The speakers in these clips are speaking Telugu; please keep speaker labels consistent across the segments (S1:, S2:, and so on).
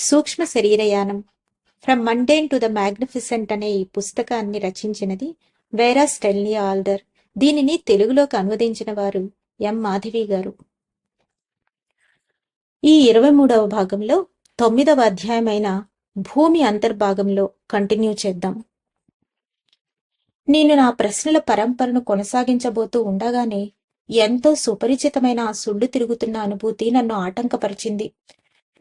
S1: సూక్ష్మ శరీరయానం. From mundane to the magnificent అనే ఈ పుస్తకాన్ని రచించినది వేరా స్టెల్నీ ఆల్డర్. దీనిని తెలుగులోకి అనువదించిన వారు ఎం మాధవి గారు. ఈ ఇరవై మూడవ భాగంలో తొమ్మిదవ అధ్యాయమైన భూమి అంతర్భాగంలో కంటిన్యూ చేద్దాం. నేను నా ప్రశ్నల పరంపరను కొనసాగించబోతూ ఉండగానే ఎంతో సుపరిచితమైన ఆ సుళ్ళు తిరుగుతున్న అనుభూతి నన్ను ఆటంకపరిచింది.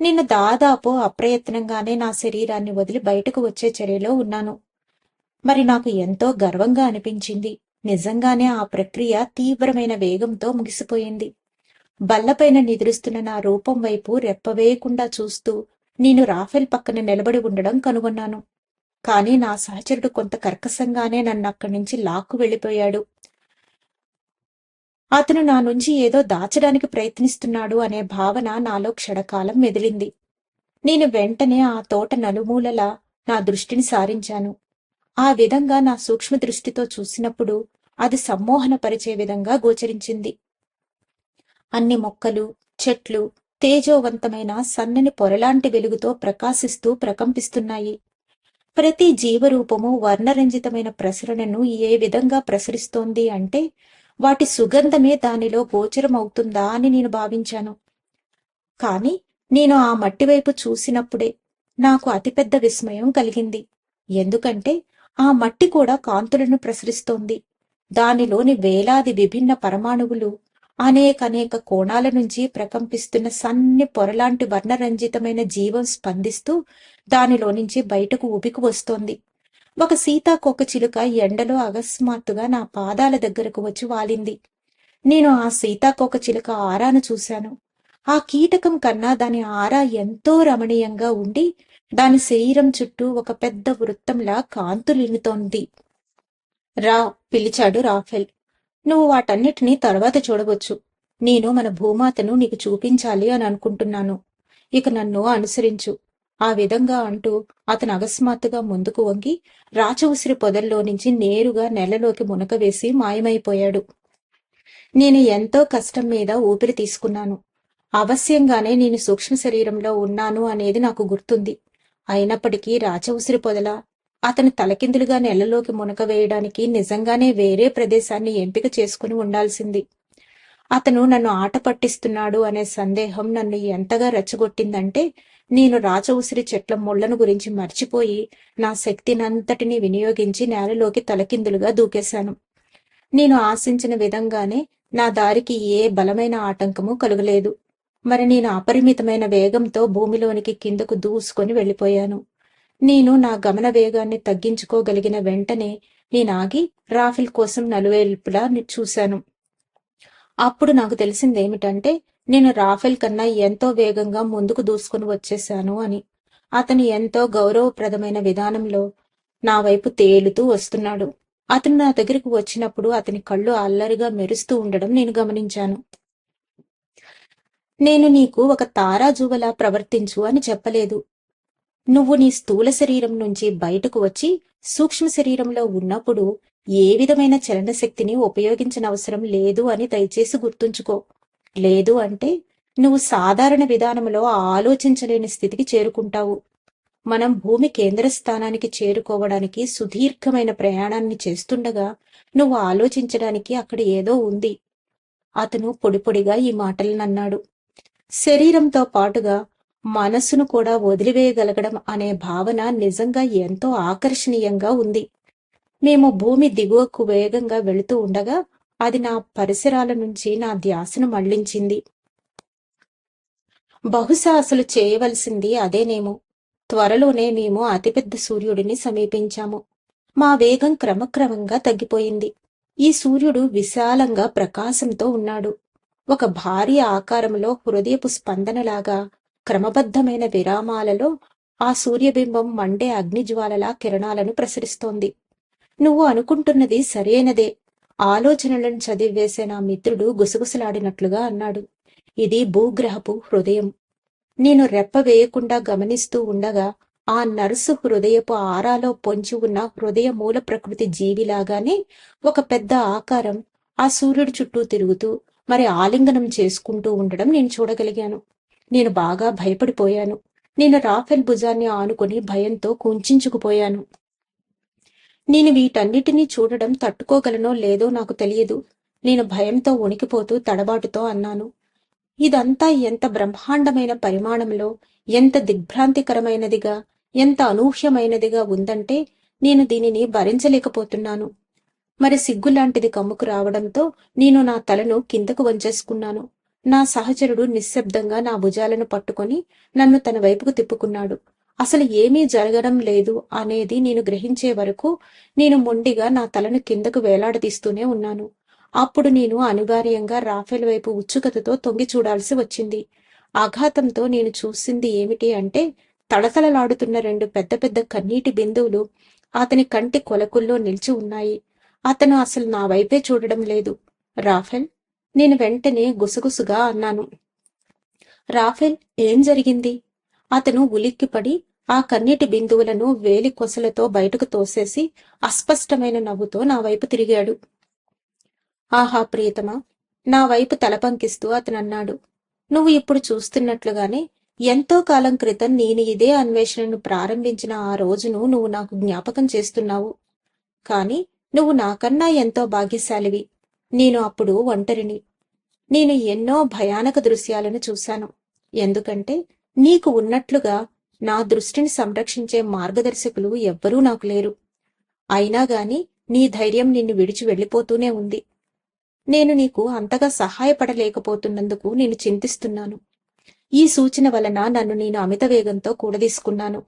S1: నిన్ను దాదాపు అప్రయత్నంగానే నా శరీరాన్ని వదిలి బయటకు వచ్చే చర్యలో ఉన్నాను. మరి నాకు ఎంతో గర్వంగా అనిపించింది. నిజంగానే ఆ ప్రక్రియ తీవ్రమైన వేగంతో ముగిసిపోయింది. బల్లపైన నిద్రిస్తున్న నా రూపం వైపు రెప్పవేయకుండా చూస్తూ నేను రాఫెల్ పక్కన నిలబడి ఉండడం కనుగొన్నాను. కానీ నా సహచరుడు కొంత కర్కశంగానే నన్ను అక్కడి నుంచి లాక్కు వెళ్ళిపోయాడు. అతను నా నుంచి ఏదో దాచడానికి ప్రయత్నిస్తున్నాడు అనే భావన నాలో క్షణకాలం మెదిలింది. నేను వెంటనే ఆ తోట నలుమూలలా నా దృష్టిని సారించాను. ఆ విధంగా నా సూక్ష్మ దృష్టితో చూసినప్పుడు అది సమ్మోహనపరిచే విధంగా గోచరించింది. అన్ని మొక్కలు చెట్లు తేజోవంతమైన సన్నని పొరలాంటి వెలుగుతో ప్రకాశిస్తూ ప్రకంపిస్తున్నాయి. ప్రతి జీవరూపము వర్ణరంజితమైన ప్రసరణను ఏ విధంగా ప్రసరిస్తోంది అంటే వాటి సుగంధమే దానిలో గోచరమవుతుందా అని నేను భావించాను. కాని నేను ఆ మట్టి వైపు చూసినప్పుడే నాకు అతిపెద్ద విస్మయం కలిగింది. ఎందుకంటే ఆ మట్టి కూడా కాంతులను ప్రసరిస్తోంది. దానిలోని వేలాది విభిన్న పరమాణువులు అనేకనేక కోణాల నుంచి ప్రకంపిస్తున్న సన్ని పొరలాంటి వర్ణరంజితమైన జీవం స్పందిస్తూ దానిలో నుంచి బయటకు ఉబికి వస్తోంది. ఒక సీతాకోక చిలుక ఎండలో అకస్మాత్తుగా నా పాదాల దగ్గరకు వచ్చి వాలింది. నేను ఆ సీతాకోక చిలుక ఆరాను చూశాను. ఆ కీటకం కన్నా దాని ఆరా ఎంతో రమణీయంగా ఉండి దాని శరీరం చుట్టూ ఒక పెద్ద వృత్తంలా కాంతులినుతోంది. రా పిలిచాడు రాఫెల్. నువ్వు వాటన్నిటినీ తర్వాత చూడవచ్చు. నేను మన భూమాతను నీకు చూపించాలి అని అనుకుంటున్నాను. ఇక నన్ను అనుసరించు. ఆ విధంగా అంటూ అతను అకస్మాత్తుగా ముందుకు వంగి రాచవుసిరి పొదల్లో నుంచి నేరుగా నెలలోకి మునక వేసి మాయమైపోయాడు. నేను ఎంతో కష్టం మీద ఊపిరి తీసుకున్నాను. అవశ్యంగానే నేను సూక్ష్మ శరీరంలో ఉన్నాను అనేది నాకు గుర్తుంది. అయినప్పటికీ రాచ ఉసిరి పొదల అతను తలకిందులుగా నెలలోకి మునక వేయడానికి నిజంగానే వేరే ప్రదేశాన్ని ఎంపిక చేసుకుని ఉండాల్సింది. అతను నన్ను ఆట పట్టిస్తున్నాడు అనే సందేహం నన్ను ఎంతగా రెచ్చగొట్టిందంటే నేను రాచవుసిరి ఉసిరి చెట్ల ముళ్ళను గురించి మర్చిపోయి నా శక్తినంతటిని వినియోగించి నేలలోకి తలకిందులుగా దూకేశాను. నేను ఆశించిన విధంగానే నా దారికి ఏ బలమైన ఆటంకము కలుగలేదు. మరి నేను అపరిమితమైన వేగంతో భూమిలోనికి కిందకు దూసుకొని వెళ్ళిపోయాను. నేను నా గమన వేగాన్ని తగ్గించుకోగలిగిన వెంటనే నేను ఆగి రాఫిల్ కోసం నలువేల్పులా చూశాను. అప్పుడు నాకు తెలిసింది ఏమిటంటే నేను రాఫెల్ కన్నా ఎంతో వేగంగా ముందుకు దూసుకుని వచ్చేశాను అని. అతను ఎంతో గౌరవప్రదమైన విధానంలో నా వైపు తేలుతూ వస్తున్నాడు. అతను నా దగ్గరకు వచ్చినప్పుడు అతని కళ్ళు అల్లరిగా మెరుస్తూ ఉండడం నేను గమనించాను. నేను నీకు ఒక తారాజువలా ప్రవర్తించు అని చెప్పలేదు. నువ్వు నీ స్థూల శరీరం నుంచి బయటకు వచ్చి సూక్ష్మ శరీరంలో ఉన్నప్పుడు ఏ విధమైన చలన శక్తిని ఉపయోగించనవసరం లేదు అని దయచేసి గుర్తుంచుకో. లేదు అంటే నువ్వు సాధారణ విధానంలో ఆలోచించలేని స్థితికి చేరుకుంటావు. మనం భూమి కేంద్ర స్థానానికి చేరుకోవడానికి సుదీర్ఘమైన ప్రయాణాన్ని చేస్తుండగా నువ్వు ఆలోచించడానికి అక్కడ ఏదో ఉంది. అతను పొడి పొడిగా ఈ మాటలనన్నాడు శరీరంతో పాటుగా మనస్సును కూడా వదిలివేయగలగడం అనే భావన నిజంగా ఎంతో ఆకర్షణీయంగా ఉంది. మేము భూమి దిగువకు వేగంగా వెళుతూ ఉండగా అది నా పరిసరాల నుంచి నా ధ్యాసను మళ్ళించింది. బహుశా అసలు చేయవలసింది అదేనేమో త్వరలోనే మేము అతిపెద్ద సూర్యుడిని సమీపించాము. మా వేగం క్రమక్రమంగా తగ్గిపోయింది. ఈ సూర్యుడు విశాలంగా ప్రకాశంతో ఉన్నాడు. ఒక భారీ ఆకారంలో హృదయపు స్పందనలాగా క్రమబద్ధమైన విరామాలలో ఆ సూర్యబింబం మండే అగ్నిజ్వాలలా కిరణాలను ప్రసరిస్తోంది. నువ్వు అనుకుంటున్నది సరైనదే. ఆలోచనలను చదివేసే నా మిత్రుడు గుసగుసలాడినట్లుగా అన్నాడు. ఇది భూగ్రహపు హృదయం. నేను రెప్ప వేయకుండా గమనిస్తూ ఉండగా ఆ నర్సు హృదయపు ఆరాలో పొంచి ఉన్న హృదయ మూల ప్రకృతి జీవిలాగానే ఒక పెద్ద ఆకారం ఆ సూర్యుడి చుట్టూ తిరుగుతూ మరి ఆలింగనం చేసుకుంటూ ఉండడం నేను చూడగలిగాను. నేను బాగా భయపడిపోయాను. నేను రాఫెల్ భుజాన్ని ఆనుకొని భయంతో కుంచుకుపోయాను నేను వీటన్నిటినీ చూడడం తట్టుకోగలనో లేదో నాకు తెలియదు. నేను భయంతో వణికిపోతూ తడబాటుతో అన్నాను. ఇదంతా ఎంత బ్రహ్మాండమైన పరిమాణంలో ఎంత దిగ్భ్రాంతికరమైనదిగా ఎంత అనూహ్యమైనదిగా ఉందంటే నేను దీనిని భరించలేకపోతున్నాను. మరి సిగ్గులాంటిది కమ్ముకు రావడంతో నేను నా తలను కిందకు వంచేసుకున్నాను. నా సహచరుడు నిశ్శబ్దంగా నా భుజాలను పట్టుకొని నన్ను తన వైపుకు తిప్పుకున్నాడు. అసలు ఏమీ జరగడం లేదు అనేది నేను గ్రహించే వరకు నేను మొండిగా నా తలను కిందకు వేలాడదీస్తూనే ఉన్నాను. అప్పుడు నేను అనివార్యంగా రాఫెల్ వైపు ఉత్సుకతతో తొంగి చూడాల్సి వచ్చింది. ఆఘాతంతో నేను చూసింది ఏమిటి అంటే తడతడలాడుతున్న రెండు పెద్ద పెద్ద కన్నీటి బిందువులు అతని కంటి కొలకుల్లో నిలిచి ఉన్నాయి. అతను అసలు నా వైపే చూడడం లేదు. రాఫెల్? నేను వెంటనే గుసగుసుగా అన్నాను. రాఫెల్ ఏం జరిగింది? అతను ఉలిక్కిపడి ఆ కన్నీటి బిందువులను వేలి కొసలతో బయటకు తోసేసి అస్పష్టమైన నవ్వుతో నా వైపు తిరిగాడు. ఆహా ప్రియతమా నా వైపు తలపంకిస్తూ అతను అన్నాడు నువ్వు ఇప్పుడు చూస్తున్నట్లుగానే ఎంతో కాలం క్రితం నేను ఇదే అన్వేషణను ప్రారంభించిన ఆ రోజును నువ్వు నాకు జ్ఞాపకం చేస్తున్నావు. కాని నువ్వు నాకన్నా ఎంతో భాగ్యశాలివి. నేను అప్పుడు ఒంటరిని. నేను ఎన్నో భయానక దృశ్యాలను చూశాను. ఎందుకంటే నీకు ఉన్నట్లుగా నా దృష్టిని సంరక్షించే మార్గదర్శకులు ఎవ్వరూ నాకు లేరు. అయినా గాని నీ ధైర్యం నిన్ను విడిచి వెళ్ళిపోతూనే ఉంది. నేను నీకు అంతగా సహాయపడలేకపోతున్నందుకు నేను చింతిస్తున్నాను. ఈ సూచన వలన నన్ను నేను అమిత వేగంతో కూడదీసుకున్నాను.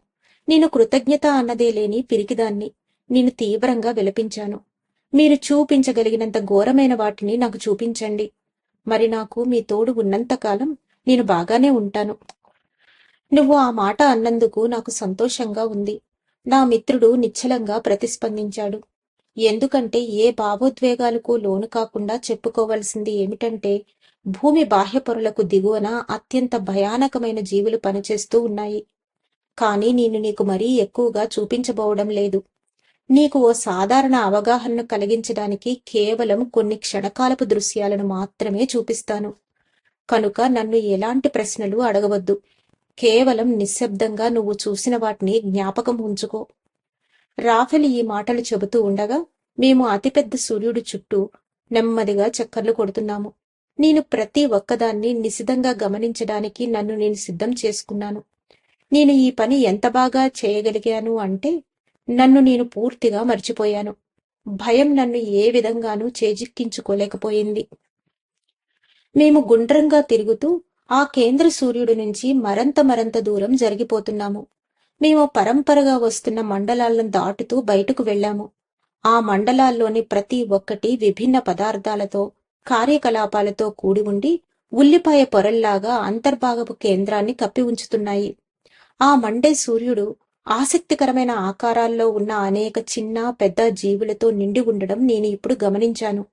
S1: నేను కృతజ్ఞత అన్నదే లేని పిరికిదాన్ని నేను తీవ్రంగా విలపించాను. మీరు చూపించగలిగినంత ఘోరమైన వాటిని నాకు చూపించండి. మరి నాకు మీ తోడు ఉన్నంతకాలం నేను బాగానే ఉంటాను. నువ్వు ఆ మాట అన్నందుకు నాకు సంతోషంగా ఉంది. నా మిత్రుడు నిశ్చలంగా ప్రతిస్పందించాడు. ఎందుకంటే ఏ భావోద్వేగాలకు లోను కాకుండా చెప్పుకోవలసింది ఏమిటంటే భూమి బాహ్య పొరలకు దిగువన అత్యంత భయానకమైన జీవులు పనిచేస్తూ ఉన్నాయి. కానీ నేను నీకు మరీ ఎక్కువగా చూపించబోవడం లేదు. నీకు ఓ సాధారణ అవగాహనను కలిగించడానికి కేవలం కొన్ని క్షణకాలపు దృశ్యాలను మాత్రమే చూపిస్తాను. కనుక నన్ను ఎలాంటి ప్రశ్నలు అడగవద్దు. కేవలం నిశ్శబ్దంగా నువ్వు చూసిన వాటిని జ్ఞాపకం ఉంచుకో. రాఫెల్ ఈ మాటలు చెబుతూ ఉండగా మేము అతిపెద్ద సూర్యుడి చుట్టూ నెమ్మదిగా చక్కర్లు కొడుతున్నాము. నేను ప్రతి ఒక్కదాన్ని నిశితంగా గమనించడానికి నన్ను నేను సిద్ధం చేసుకున్నాను. నేను ఈ పని ఎంత బాగా చేయగలిగాను అంటే నన్ను నేను పూర్తిగా మర్చిపోయాను. భయం నన్ను ఏ విధంగానూ చేజిక్కించుకోలేకపోయింది. మేము గుండ్రంగా తిరుగుతూ ఆ కేంద్ర సూర్యుడి నుంచి మరంత మరంత దూరం జరిగిపోతున్నాము. మేము పరంపరగా వస్తున్న మండలాలను దాటుతూ బయటకు వెళ్ళాము. ఆ మండలాల్లోని ప్రతి ఒక్కటి విభిన్న పదార్థాలతో కార్యకలాపాలతో కూడి ఉండి ఉల్లిపాయ పొరల్లాగా అంతర్భాగపు కేంద్రాన్ని కప్పి ఉంచుతున్నాయి. ఆ మండే సూర్యుడు ఆసక్తికరమైన ఆకారాల్లో ఉన్న అనేక చిన్న పెద్ద జీవులతో నిండి ఉండడం నేను ఇప్పుడు గమనించాను.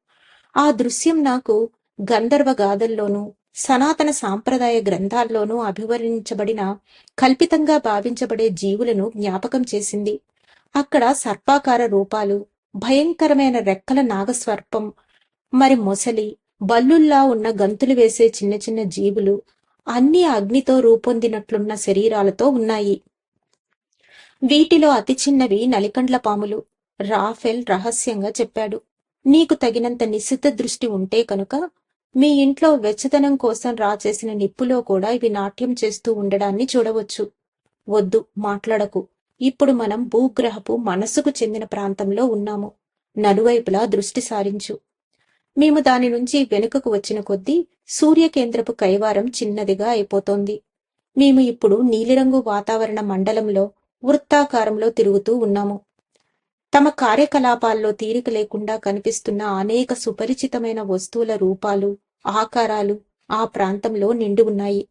S1: ఆ దృశ్యం నాకు గంధర్వ గాథల్లోనూ సనాతన సాంప్రదాయ గ్రంథాల్లోనూ అభివర్ణించబడిన కల్పితంగా భావించబడే జీవులను జ్ఞాపకం చేసింది. అక్కడ సర్పాకార రూపాలు భయంకరమైన రెక్కల నాగస్వర్పం మరి మొసలి బల్లుల్లా ఉన్న గంతులు వేసే చిన్న చిన్న జీవులు అన్ని అగ్నితో రూపొందినట్లున్న శరీరాలతో ఉన్నాయి. వీటిలో అతి చిన్నవి నలికండ్ల పాములు రాఫెల్ రహస్యంగా చెప్పాడు. నీకు తగినంత నిశ్చిత దృష్టి ఉంటే కనుక మీ ఇంట్లో వెచ్చదనం కోసం రాచేసిన నిప్పులో కూడా ఇవి నాట్యం చేస్తూ ఉండడాన్ని చూడవచ్చు. వద్దు మాట్లాడకు. ఇప్పుడు మనం భూగ్రహపు మనసుకు చెందిన ప్రాంతంలో ఉన్నాము. నలువైపులా దృష్టి సారించు. మేము దాని నుంచి వెనుకకు వచ్చిన కొద్దీ సూర్యకేంద్రపు కైవారం చిన్నదిగా అయిపోతోంది. మేము ఇప్పుడు నీలిరంగు వాతావరణ మండలంలో వృత్తాకారంలో తిరుగుతూ ఉన్నాము. తమ కార్యకలాపాల్లో తీరిక లేకుండా కనిపిస్తున్న అనేక సుపరిచితమైన వస్తువుల రూపాలు ఆకారాలు ఆ ప్రాంతంలో నిండి ఉన్నాయి.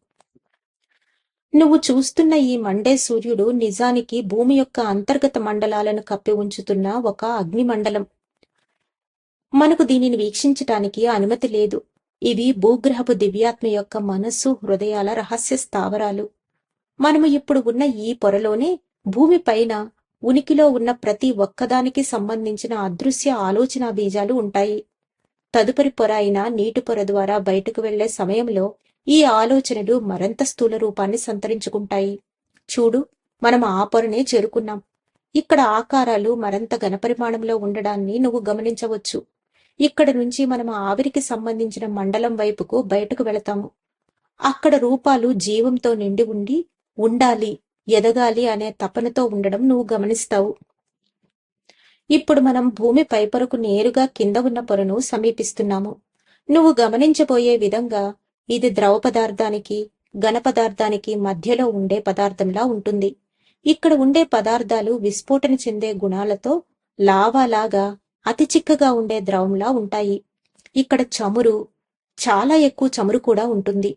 S1: నువ్వు చూస్తున్న ఈ మండే సూర్యుడు నిజానికి భూమి యొక్క అంతర్గత మండలాలను కప్పి ఉంచుతున్న ఒక అగ్నిమండలం. మనకు దీనిని వీక్షించటానికి అనుమతి లేదు. ఇవి భూగ్రహపు దివ్యాత్మ యొక్క మనస్సు హృదయాల రహస్య స్థావరాలు. మనము ఇప్పుడు ఉన్న ఈ పొరలోనే భూమి పైన ఉనికిలో ఉన్న ప్రతి ఒక్కదానికి సంబంధించిన అదృశ్య ఆలోచన బీజాలు ఉంటాయి. తదుపరి పొర అయిన నీటి పొర ద్వారా బయటకు వెళ్ళే సమయంలో ఈ ఆలోచనలు మరింత స్థూల రూపాన్ని సంతరించుకుంటాయి. చూడు మనం ఆ పొరనే చేరుకున్నాం. ఇక్కడ ఆకారాలు మరింత ఘనపరిమాణంలో ఉండడాన్ని నువ్వు గమనించవచ్చు. ఇక్కడ నుంచి మనం ఆవిరికి సంబంధించిన మండలం వైపుకు బయటకు వెళతాము. అక్కడ రూపాలు జీవంతో నిండి ఉండి ఉండాలి ఎదగాలి అనే తపనతో ఉండడం నువ్వు గమనిస్తావు. ఇప్పుడు మనం భూమి పైపొరకు నేరుగా కింద ఉన్న పొరను సమీపిస్తున్నాము. నువ్వు గమనించబోయే విధంగా ఇది ద్రవ పదార్థానికి ఘన పదార్థానికి మధ్యలో ఉండే పదార్థంలా ఉంటుంది. ఇక్కడ ఉండే పదార్థాలు విస్ఫోటన చెందే గుణాలతో లావాలాగా అతి చిక్కగా ఉండే ద్రవంలా ఉంటాయి. ఇక్కడ చమురు చాలా ఎక్కువ చమురు కూడా ఉంటుంది.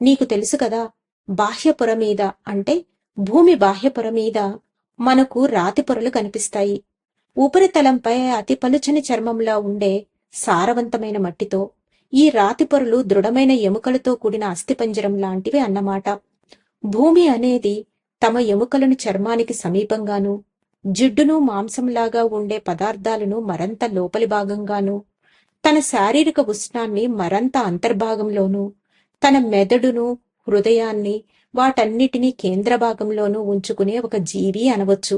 S1: నీకు తెలుసు కదా బాహ్య పొర మీద అంటే భూమి బాహ్య పొర మీద మనకు రాతి పొరలు కనిపిస్తాయి. ఉపరితలంపై అతి పలుచని చర్మంలా ఉండే సారవంతమైన మట్టితో ఈ రాతిపొరలు దృఢమైన ఎముకలతో కూడిన అస్థిపంజరం లాంటివి అన్నమాట. భూమి అనేది తమ ఎముకలను చర్మానికి సమీపంగాను జిడ్డును మాంసంలాగా ఉండే పదార్థాలను మరంత లోపలి భాగంగాను తన శారీరక ఉష్ణాన్ని మరంత అంతర్భాగంలోనూ తన మెదడును హృదయాన్ని వాటన్నిటినీ కేంద్ర భాగంలోనూ ఉంచుకునే ఒక జీవి అనవచ్చు.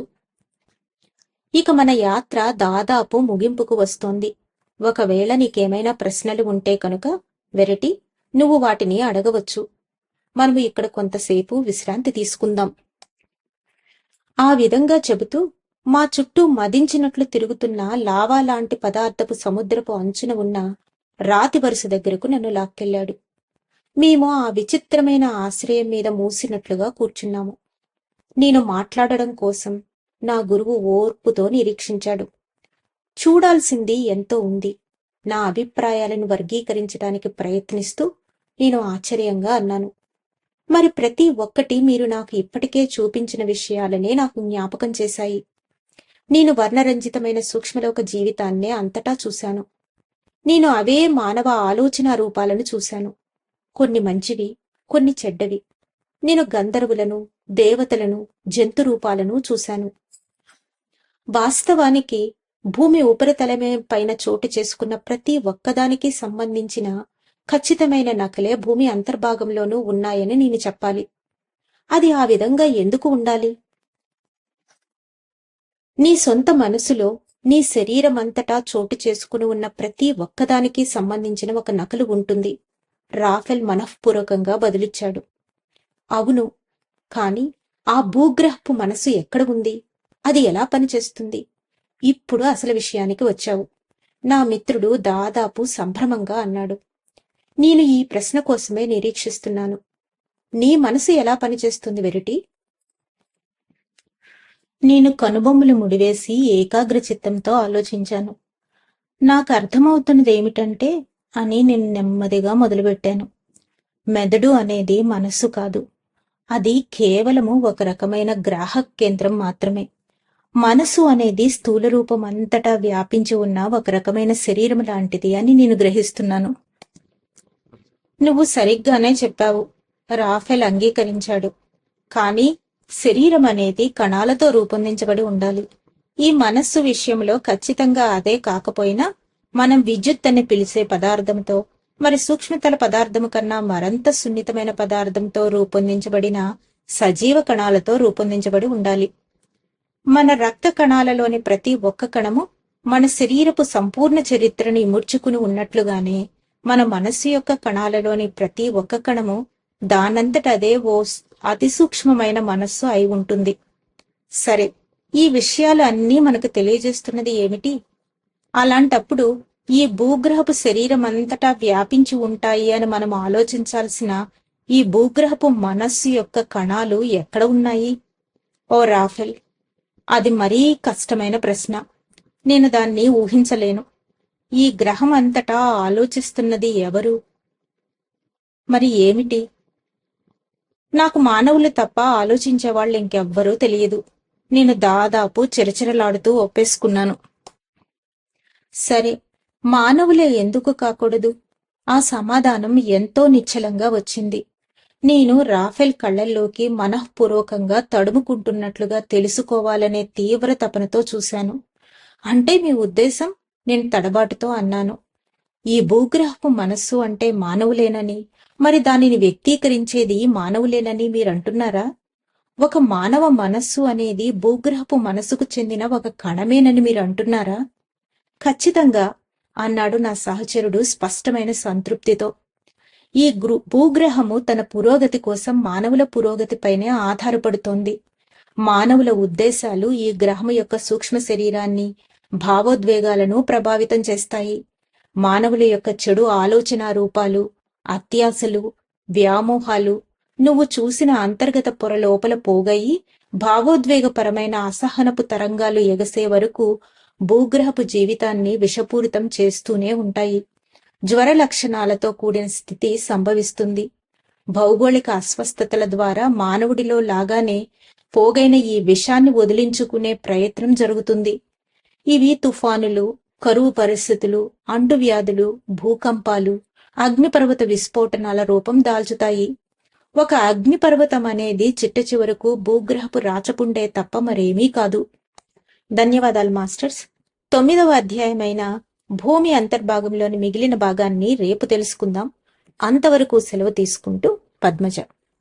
S1: ఇక మన యాత్ర దాదాపు ముగింపుకు వస్తోంది. ఒకవేళ నీకేమైనా ప్రశ్నలు ఉంటే కనుక వెరటి నువ్వు వాటిని అడగవచ్చు. మనము ఇక్కడ కొంతసేపు విశ్రాంతి తీసుకుందాం. ఆ విధంగా చెబుతూ మా చుట్టూ మదించినట్లు తిరుగుతున్న లావా లాంటి పదార్థపు సముద్రపు అంచున ఉన్న రాతి వరుస దగ్గరకు నన్ను లాక్కెళ్ళాడు. మేము ఆ విచిత్రమైన ఆశ్రయం మీద మూసినట్లుగా కూర్చున్నాము. నేను మాట్లాడడం కోసం నా గురువు ఓర్పుతో నిరీక్షించాడు. చూడాల్సింది ఎంతో ఉంది. నా అభిప్రాయాలను వర్గీకరించడానికి ప్రయత్నిస్తూ నేను ఆశ్చర్యంగా అన్నాను. మరి ప్రతి ఒక్కటి మీరు నాకు ఇప్పటికే చూపించిన విషయాలనే నాకు జ్ఞాపకం చేశాయి. నేను వర్ణరంజితమైన సూక్ష్మలోక జీవితాన్నే అంతటా చూశాను. నేను అవే మానవ ఆలోచన రూపాలను చూశాను. కొన్ని మంచివి కొన్ని చెడ్డవి. నేను గంధర్వులను దేవతలను జంతు రూపాలను చూశాను. వాస్తవానికి భూమి ఉపరితలమే పైన చోటు చేసుకున్న ప్రతి ఒక్కదానికి సంబంధించిన ఖచ్చితమైన నకలే భూమి అంతర్భాగంలోనూ ఉన్నాయని నేను చెప్పాలి. అది ఆ విధంగా ఎందుకు ఉండాలి? నీ సొంత మనసులో నీ శరీరం అంతటా చోటు చేసుకుని ఉన్న ప్రతి ఒక్కదానికి సంబంధించిన ఒక నకలు ఉంటుంది. రాఫెల్ మనఃపూర్వకంగా బదులిచ్చాడు. అవును కాని ఆ భూగ్రహపు మనసు ఎక్కడ ఉంది? అది ఎలా పనిచేస్తుంది? ఇప్పుడు అసలు విషయానికి వచ్చావు. నా మిత్రుడు దాదాపు సంభ్రమంగా అన్నాడు. నేను ఈ ప్రశ్న కోసమే నిరీక్షిస్తున్నాను. నీ మనసు ఎలా పనిచేస్తుంది వెరిటి? నేను కనుబొమ్మలు ముడివేసి ఏకాగ్ర చిత్తంతో ఆలోచించాను. నాకు అర్థమవుతున్నది ఏమిటంటే అని నేను నెమ్మదిగా మొదలుపెట్టాను. మెదడు అనేది మనస్సు కాదు. అది కేవలము ఒక రకమైన గ్రాహక కేంద్రం మాత్రమే. మనసు అనేది స్థూల రూపం అంతటా వ్యాపించి ఉన్న ఒక రకమైన శరీరం లాంటిది అని నేను గ్రహిస్తున్నాను. నువ్వు సరిగ్గానే చెప్పావు. రాఫెల్ అంగీకరించాడు. కానీ శరీరం అనేది కణాలతో రూపొందించబడి ఉండాలి. ఈ మనస్సు విషయంలో ఖచ్చితంగా అదే కాకపోయినా మనం విద్యుత్ అని పిలిచే పదార్థంతో మరి సూక్ష్మతల పదార్థము కన్నా మరంత సున్నితమైన పదార్థంతో రూపొందించబడిన సజీవ కణాలతో రూపొందించబడి ఉండాలి. మన రక్త కణాలలోని ప్రతి ఒక్క కణము మన శరీరపు సంపూర్ణ చరిత్రని ముడుచుకుని ఉన్నట్లుగానే మన మనస్సు యొక్క కణాలలోని ప్రతి ఒక్క కణము దానంతట అదే ఓ అతి సూక్ష్మమైన మనస్సు అయి ఉంటుంది. సరే ఈ విషయాలు అన్నీ మనకు తెలియజేస్తున్నది ఏమిటి? అలాంటప్పుడు ఈ భూగ్రహపు శరీరం అంతటా వ్యాపించి ఉంటాయి అని మనం ఆలోచించాల్సిన ఈ భూగ్రహపు మనస్సు యొక్క కణాలు ఎక్కడ ఉన్నాయి? ఓ రాఫెల్ అది మరీ కష్టమైన ప్రశ్న. నేను దాన్ని ఊహించలేను. ఈ గ్రహం అంతటా ఆలోచిస్తున్నది ఎవరు? మరి ఏమిటి? నాకు మానవులు తప్ప ఆలోచించే వాళ్ళు ఇంకెవ్వరూ తెలియదు. నేను దాదాపు చిరచిరలాడుతూ ఒప్పేసుకున్నాను. సరే మానవులే ఎందుకు కాకూడదు? ఆ సమాధానం ఎంతో నిశ్చలంగా వచ్చింది. నేను రాఫెల్ కళ్ళల్లోకి మనఃపూర్వకంగా తడుముకుంటున్నట్లుగా తెలుసుకోవాలనే తీవ్ర తపనతో చూశాను. అంటే మీ ఉద్దేశం? నేను తడబాటుతో అన్నాను. ఈ భూగ్రహపు మనస్సు అంటే మానవులేనని మరి దానిని వ్యక్తీకరించేది మానవులేనని మీరంటున్నారా? ఒక మానవ మనస్సు అనేది భూగ్రహపు మనస్సుకు చెందిన ఒక కణమేనని మీరు అంటున్నారా ఖచ్చితంగా అన్నాడు నా సహచరుడు స్పష్టమైన సంతృప్తితో. ఈ గృ భూగ్రహము తన పురోగతి కోసం మానవుల పురోగతిపైనే ఆధారపడుతోంది. మానవుల ఉద్దేశాలు ఈ గ్రహము యొక్క సూక్ష్మ శరీరాన్ని భావోద్వేగాలను ప్రభావితం చేస్తాయి. మానవుల యొక్క చెడు ఆలోచన రూపాలు అత్యాశలు వ్యామోహాలు నువ్వు చూసిన అంతర్గత పొర లోపల పోగయి భావోద్వేగపరమైన అసహనపు తరంగాలు ఎగసే వరకు భూగ్రహపు జీవితాన్ని విషపూరితం చేస్తూనే ఉంటాయి. జ్వర లక్షణాలతో కూడిన స్థితి సంభవిస్తుంది. భౌగోళిక అస్వస్థతల ద్వారా మానవుడిలో లాగానే పోగైన ఈ విషాన్ని వదిలించుకునే ప్రయత్నం జరుగుతుంది. ఇవి తుఫానులు కరువు పరిస్థితులు అంటువ్యాధులు భూకంపాలు అగ్నిపర్వత విస్ఫోటనాల రూపం దాల్చుతాయి. ఒక అగ్నిపర్వతం అనేది చిట్ట చివరకు భూగ్రహపు రాచపుండే తప్ప మరేమీ కాదు. ధన్యవాదాలు మాస్టర్స్. తొమ్మిదవ అధ్యాయమైన భూమి అంతర్భాగంలోని మిగిలిన భాగాన్ని రేపు తెలుసుకుందాం. అంతవరకు సెలవు తీసుకుంటూ పద్మజ.